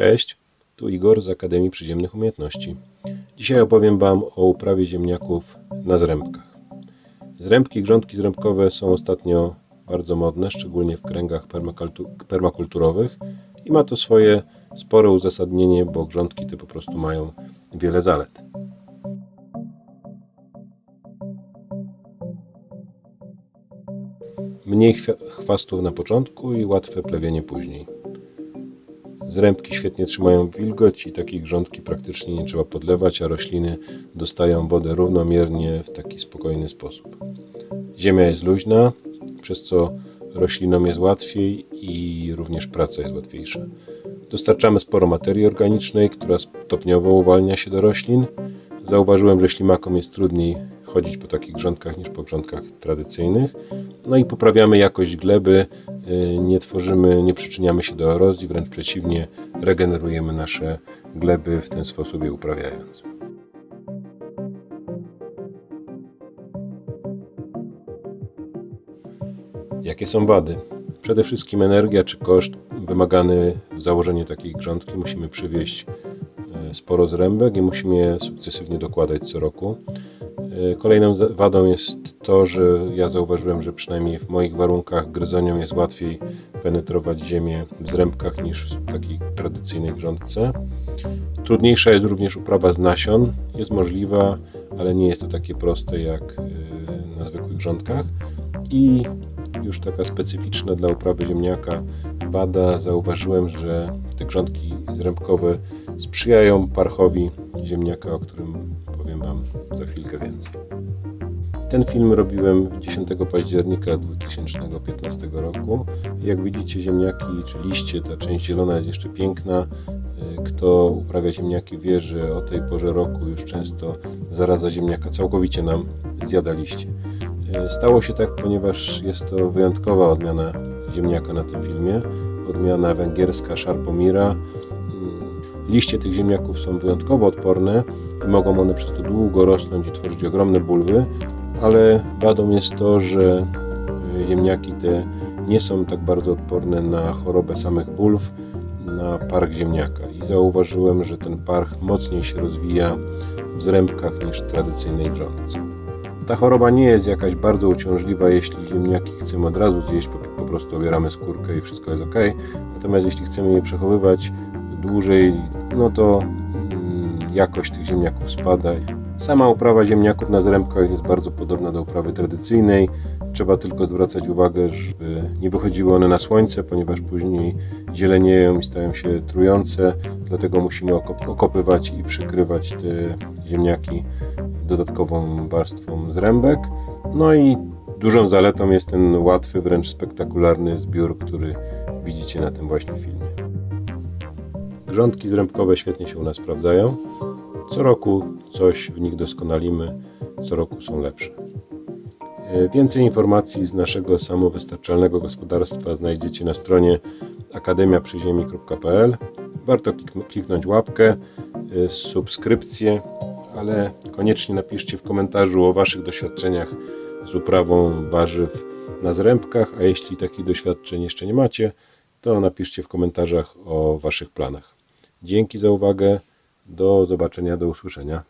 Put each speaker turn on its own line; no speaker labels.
Cześć, tu Igor z Akademii Przyziemnych Umiejętności. Dzisiaj opowiem Wam o uprawie ziemniaków na zrębkach. Zrębki grządki zrębkowe są ostatnio bardzo modne, szczególnie w kręgach permakultu- permakulturowych i ma to swoje spore uzasadnienie, bo grządki te po prostu mają wiele zalet. Mniej chwastów na początku i łatwe plewienie później. Zrębki świetnie trzymają wilgoć i takiej grządki praktycznie nie trzeba podlewać, a rośliny dostają wodę równomiernie w taki spokojny sposób. Ziemia jest luźna, przez co roślinom jest łatwiej i również praca jest łatwiejsza. Dostarczamy sporo materii organicznej, która stopniowo uwalnia się do roślin. Zauważyłem, że ślimakom jest trudniej chodzić po takich grządkach niż po grządkach tradycyjnych. No i poprawiamy jakość gleby, y, nie tworzymy, nie przyczyniamy się do erozji, wręcz przeciwnie, regenerujemy nasze gleby w ten sposób je uprawiając. Jakie są wady? Przede wszystkim energia czy koszt wymagany w założeniu takiej grządki. Musimy przywieźć sporo zrębek i musimy je sukcesywnie dokładać co roku. E, Kolejną wadą jest to, że ja zauważyłem, że przynajmniej w moich warunkach gryzoniom jest łatwiej penetrować ziemię w zrębkach niż w takiej tradycyjnej grządce. Trudniejsza jest również uprawa z nasion. Jest możliwa, ale nie jest to takie proste jak e, na zwykłych grządkach. I już taka specyficzna dla uprawy ziemniaka wada, zauważyłem, że te grządki zrębkowe sprzyjają parchowi ziemniaka, o którym powiem Wam za chwilkę więcej. Ten film robiłem 10 października 2015 roku. Jak widzicie, ziemniaki czy liście, ta część zielona jest jeszcze piękna. Kto uprawia ziemniaki wie, że o tej porze roku już często zaraza ziemniaka całkowicie nam zjada liście. E, Stało się tak, ponieważ jest to wyjątkowa odmiana ziemniaka na tym filmie. Odmiana węgierska Sharpomira. Liście tych ziemniaków są wyjątkowo odporne i mogą one przez to długo rosnąć i tworzyć ogromne bulwy, ale wadą jest to, że e, ziemniaki te nie są tak bardzo odporne na chorobę samych bulw, na parch ziemniaka. I zauważyłem, że ten parch mocniej się rozwija w zrębkach niż w tradycyjnej grządce. Ta choroba nie jest jakaś bardzo uciążliwa, jeśli ziemniaki chcemy od razu zjeść, po, po prostu obieramy skórkę i wszystko jest ok. Natomiast jeśli chcemy je przechowywać dłużej, no to mm, jakość tych ziemniaków spada. Sama uprawa ziemniaków na zrębkach jest bardzo podobna do uprawy tradycyjnej. Trzeba tylko zwracać uwagę, żeby nie wychodziły one na słońce, ponieważ później zielenieją i stają się trujące. Dlatego musimy okop- okopywać i przykrywać te ziemniaki dodatkową warstwą zrębek. No i dużą zaletą jest ten łatwy, wręcz spektakularny zbiór, który widzicie na tym właśnie filmie. Grządki zrębkowe świetnie się u nas sprawdzają. Co roku coś w nich doskonalimy, co roku są lepsze. E, Więcej informacji z naszego samowystarczalnego gospodarstwa znajdziecie na stronie akademiaprzyziemi.pl. Warto klik- kliknąć łapkę, e, subskrypcję, ale koniecznie napiszcie w komentarzu o Waszych doświadczeniach z uprawą warzyw na zrębkach, a jeśli takich doświadczeń jeszcze nie macie, to napiszcie w komentarzach o Waszych planach. Dzięki za uwagę, do zobaczenia, do usłyszenia.